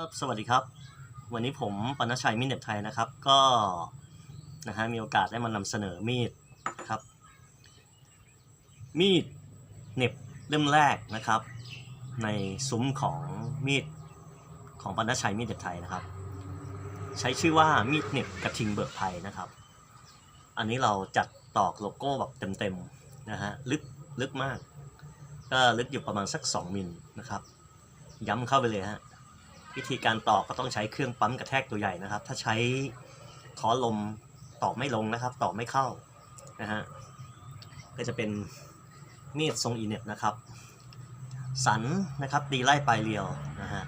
ครับสวัสดีครับ วันนี้ผมปนชัยมิตรเน็บไทยนะครับ ก็นะฮะมีโอกาสได้มานำเสนอมีดครับ มีดเน็บเล่มแรกนะครับ ในซุ้มของมีดของปนชัยมิตรเน็บไทยนะครับ ใช้ชื่อว่ามีดเน็บกระทิงเบิกภัยนะครับ อันนี้เราจัดตอกโลโก้แบบเต็มๆนะฮะลึกลึกมาก ก็ลึกอยู่ประมาณสัก 2มิลนะครับ ย้ำเข้าไปเลยฮะ วิธีการตอกก็ต้องใช้เครื่องปั๊มกระแทกตัวใหญ่นะครับ ถ้าใช้คอลมตอกไม่ลงนะครับตอกไม่เข้านะฮะก็จะเป็นมีดทรงอีเน็บนะครับ สันนะครับตีไล่ปลายเรียวนะฮะ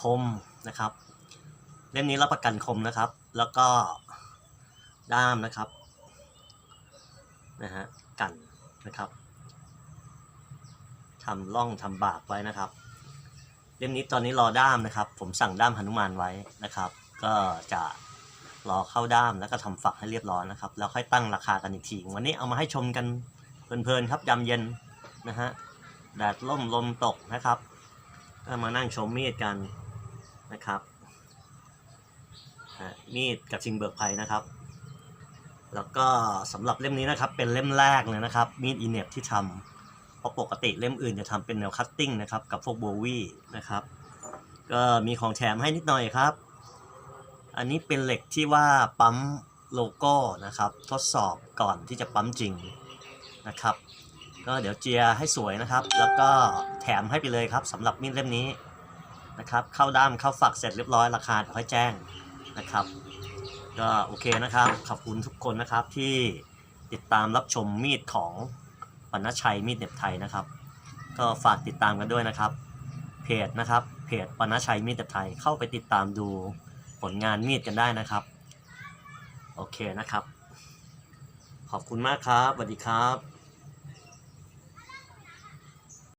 คมนะครับเล่มนี้รับประกันคมนะครับ แล้วก็ด้ามนะครับนะฮะกันนะครับทำร่องทำบากไว้นะครับ เล่มนี้ตอนนี้รอด้ามนะครับ ผมสั่งด้ามหนุมานไว้นะครับ ก็จะรอเข้าด้ามแล้วก็ทำฝักให้เรียบร้อยนะครับ แล้วค่อยตั้งราคากันอีกที วันนี้เอามาให้ชมกันเพลินๆครับยามเย็นนะฮะแดดล่มลมตกนะครับก็มานั่งชมมีดกันนะครับมีดกระทิงเบิกภัยนะครับ แล้วก็สำหรับเล่มนี้นะครับเป็นเล่มแรกเลยนะครับ มีดอีเนบที่ทำ เพราะปกติเล่มอื่นจะทำเป็นแนวคัตติ้งนะครับ กับพวกโบวี่นะครับ ก็มีของแถมให้นิดหน่อยครับ อันนี้เป็นเหล็กที่ว่าปั๊มโลโก้นะครับ ทดสอบก่อนที่จะปั๊มจริงนะครับ ก็เดี๋ยวเจียให้สวยนะครับ แล้วก็แถมให้ไปเลยครับสำหรับมีดเล่มนี้นะครับ เข้าด้ามเข้าฝักเสร็จเรียบร้อยราคาเดี๋ยวค่อยแจ้งนะครับ ก็โอเคนะครับ ขอบคุณทุกคนนะครับที่ติดตามรับชมมีดของ ปนชัยมีดเหน็บไทยนะครับ ก็ฝากติดตามกันด้วยนะครับ เพจนะครับเพจปนชัยมีดเหน็บไทยเข้าไปติดตามดูผลงานมีดกันได้นะครับ โอเคนะครับ ขอบคุณมากครับสวัสดีครับ